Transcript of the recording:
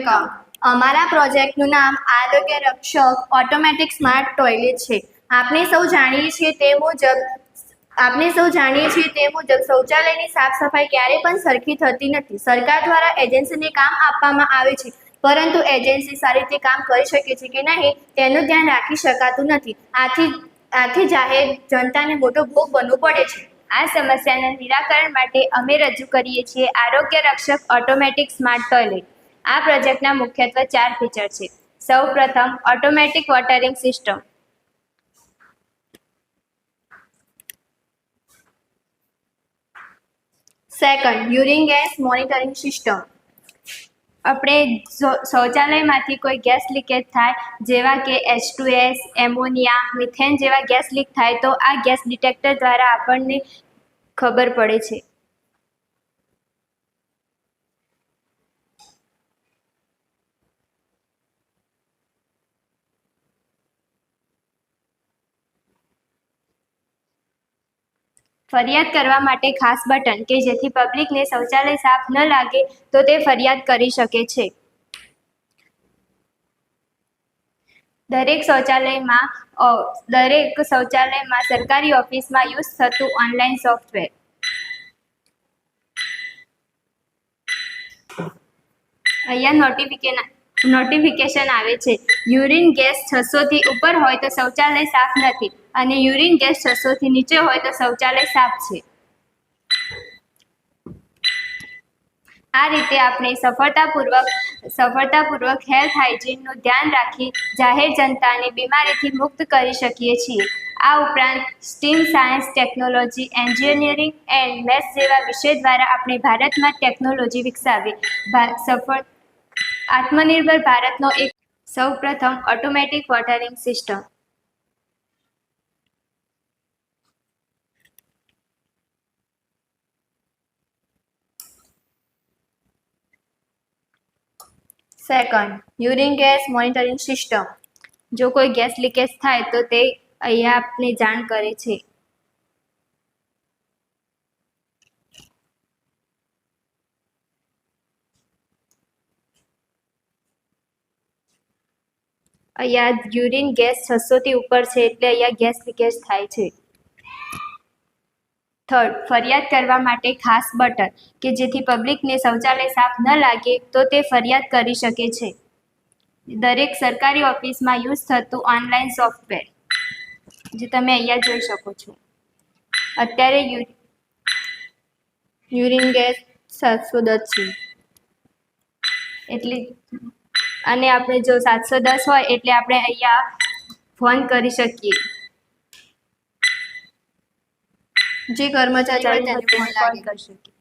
Welcome અમારા પ્રોજેક્ટનું નામ આરોગ્ય રક્ષક ઓટોમેટિક સ્માર્ટ ટોયલેટ છે. આપણે સૌ જાણીએ છીએ તે મુજબ આપણે સૌ જાણીએ છીએ તે મુજબ શૌચાલયની સાફ સફાઈ ક્યારે પણ સરખી થતી નથી. સરકાર દ્વારા એજન્સીને કામ આપવામાં આવે છે, પરંતુ એજન્સી સારી રીતે કામ કરી શકે છે કે નહીં, તેનું ધ્યાન રાખી શકાતું નથી. આથી આથી જાહેર જનતાને મોટો ભોગ બનવું પડે છે. આ સમસ્યાના નિરાકરણ માટે અમે રજૂ કરીએ છીએ આરોગ્ય રક્ષક ઓટોમેટિક સ્માર્ટ ટોયલેટ. આ પ્રોજેક્ટના મુખ્યત્વે ચાર ફીચર છે. સૌ પ્રથમ automatic watering system second urine gas monitoring system આપણે શૌચાલયમાંથી કોઈ ગેસ લીકેજ થાય, જેવા કે H two S ammonia methane જેવા ગેસ લીક થાય, તો આ ગેસ ડિટેક્ટર દ્વારા આપણને ખબર પડે છે. ફરિયાદ કરવા માટે ખાસ બટન કે જેથી પબ્લિકને શૌચાલય સાફ ન લાગે તો તે ફરિયાદ કરી શકે છે. દરેક શૌચાલયમાં દરેક શૌચાલયમાં સરકારી ઓફિસમાં યુઝ થતું ઓનલાઈન સોફ્ટવેર. અહીંયા નોટિફિકેશન નોટિફિકેશન આવે છે. યુરિન ગેસ છસોથી ઉપર હોય તો શૌચાલય સાફ નથી. અને યુરિન ગેસ છસોથી નીચે હોય તો શૌચાલય સાફ છે. આ રીતે આપણે સફળતાપૂર્વક સફળતાપૂર્વક હેલ્થ હાઇજીનનું ધ્યાન રાખી જાહેર જનતાને બીમારીથી મુક્ત કરી શકીએ છીએ. આ ઉપરાંત STEAM science technology engineering and maths જેવા વિષય દ્વારા આપણે ભારતમાં ટેકનોલોજી વિકસાવી સફળ, આત્મનિર્ભર ભારતનો એક સૌપ્રથમ automatic watering system second urine gas monitoring system જો કોઈ ગેસ લીકેજ થાય તો તે અહીંયા આપને જાણ કરે છે. અહીંયા યુરિન ગેસ છસોથી ઉપર છે એટલે અહીંયા ગેસ લીકેજ થાય છે. થર્ડ ફરિયાદ કરવા માટે ખાસ બટન કે જેથી પબ્લિકને શૌચાલય સાફ ન લાગે તો તે ફરિયાદ કરી શકે છે. દરેક સરકારી ઓફિસમાં યુઝ થતું ઓનલાઈન સોફ્ટવેર. જે તમે અહીંયા જોઈ શકો છો. અત્યારે યુરિન ગેસ સાતસો દસ છે. એટલે અને આપણે જો સાતસો દસ હોય એટલે આપણે અહીંયા ફોન કરી શકીએ. જે કર્મચારી હોય તેને ફોન લાગી શકીએ